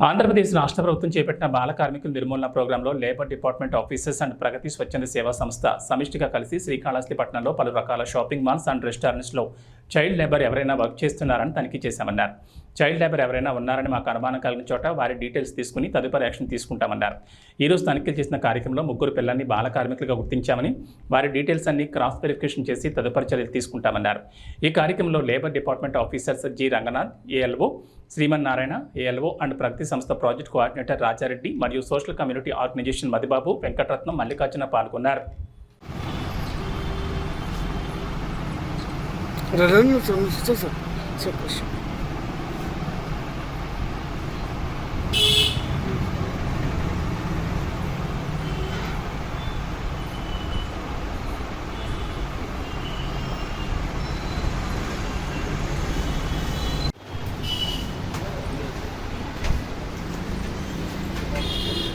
ఆంధ్రప్రదేశ్ రాష్ట్ర ప్రభుత్వం చేపట్టిన బాల కార్మికుల నిర్మూలన ప్రోగ్రాంలో labour department officers and Pragathi స్వచ్ఛంద సేవా సంస్థ సమిష్టిగా కలిసి శ్రీకాళహస్తి పట్టణంలో పలు రకాల షాపింగ్ మాల్స్ అండ్ రెస్టారెంట్స్లో చైల్డ్ లేబర్ ఎవరైనా వర్క్ చేస్తున్నారని తనిఖీ చేశామన్నారు. చైల్డ్ లేబర్ ఎవరైనా ఉన్నారని మాకు అనుమానం కలిగిన చోట వారి డీటెయిల్స్ తీసుకుని తదుపరి యాక్షన్ తీసుకుంటామన్నారు. ఈరోజు తనిఖీలు చేసిన కార్యక్రమంలో ముగ్గురు పిల్లల్ని బాల కార్మికులుగా గుర్తించామని వారి డీటెయిల్స్ అన్ని క్రాస్ వెరిఫికేషన్ చేసి తదుపరి చర్యలు తీసుకుంటామన్నారు. ఈ కార్యక్రమంలో labour department officers G Ranganath ALO Sriman Narayana ALO and ప్రగతి సంస్థ ప్రాజెక్ట్ కోఆర్డినేటర్ రాజారెడ్డి మరియు social community organisation Madibabu Venkataratnam Mallikarjuna పాల్గొన్నారు. Sir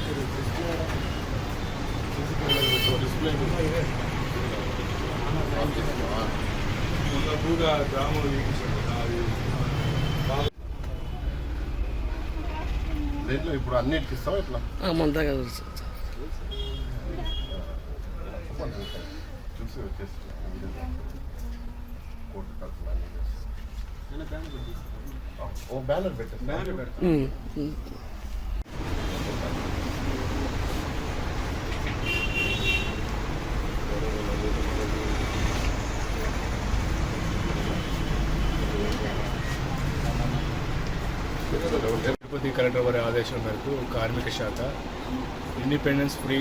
så. Så proszę. దేంట్లో ఇప్పుడు అన్నిటికి ఇస్తావా ఇట్లా మన దగ్గర. చూసి వచ్చేసి. ఓ బ్యానర్ పెట్టేసి ఉమ్, ఉమ్. తిరుపతి కలెక్టర్ వారి ఆదేశం మేరకు కార్మిక శాఖ independence free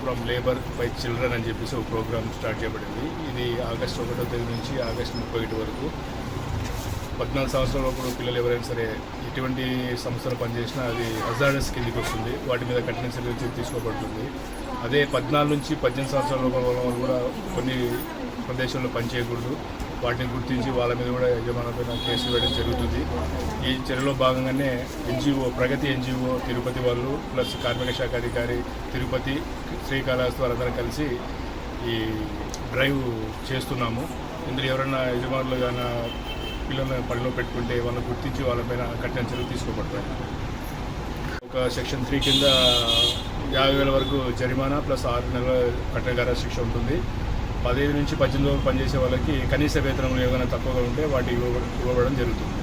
from labour by children అని చెప్పేసి ఒక ప్రోగ్రామ్ స్టార్ట్ చేయబడింది. ఇది ఆగస్టు ఒకటో తేదీ నుంచి ఆగస్టు ముప్పై ఒకటి వరకు. పద్నాలుగు సంవత్సరాల లోపల పిల్లలు ఎవరైనా సరే ఎటువంటి సంస్థలు పనిచేసినా అది హజార్డస్ కిందికి వస్తుంది. వాటి మీద కఠిన చర్యలు తీసుకోబడుతుంది. అదే పద్నాలుగు నుంచి పద్దెనిమిది సంవత్సరాల లోపల వాళ్ళు కూడా కొన్ని ప్రదేశాల్లో పనిచేయకూడదు వాటిని గుర్తించి వాళ్ళ మీద కూడా యజమానులపైన కేసులు వేయడం జరుగుతుంది. ఈ చర్యలో భాగంగానే ఎన్జిఓ ప్రగతి ఎన్జిఓ తిరుపతి వాళ్ళు ప్లస్ కార్మిక శాఖ అధికారి తిరుపతి శ్రీకాళహస్తి వాళ్ళందరం కలిసి ఈ డ్రైవ్ చేస్తున్నాము. ఇందులో ఎవరైనా యజమానులు కానీ పిల్లల్ని పనిలో పెట్టుకుంటే వాళ్ళని గుర్తించి వాళ్ళపైన కఠిన చర్యలు తీసుకోబడతాయి. ఒక సెక్షన్ త్రీ కింద యాభై వేల వరకు జరిమానా ప్లస్ ఆరు నెలల కఠినగార శిక్ష ఉంటుంది. పదిహేను నుంచి పద్దెనిమిది రోజులు పనిచేసే వాళ్ళకి కనీస వేతనం ఏమైనా తక్కువగా ఉంటే వాటి ఇవ్వ ఇవ్వబడడం జరుగుతుంది.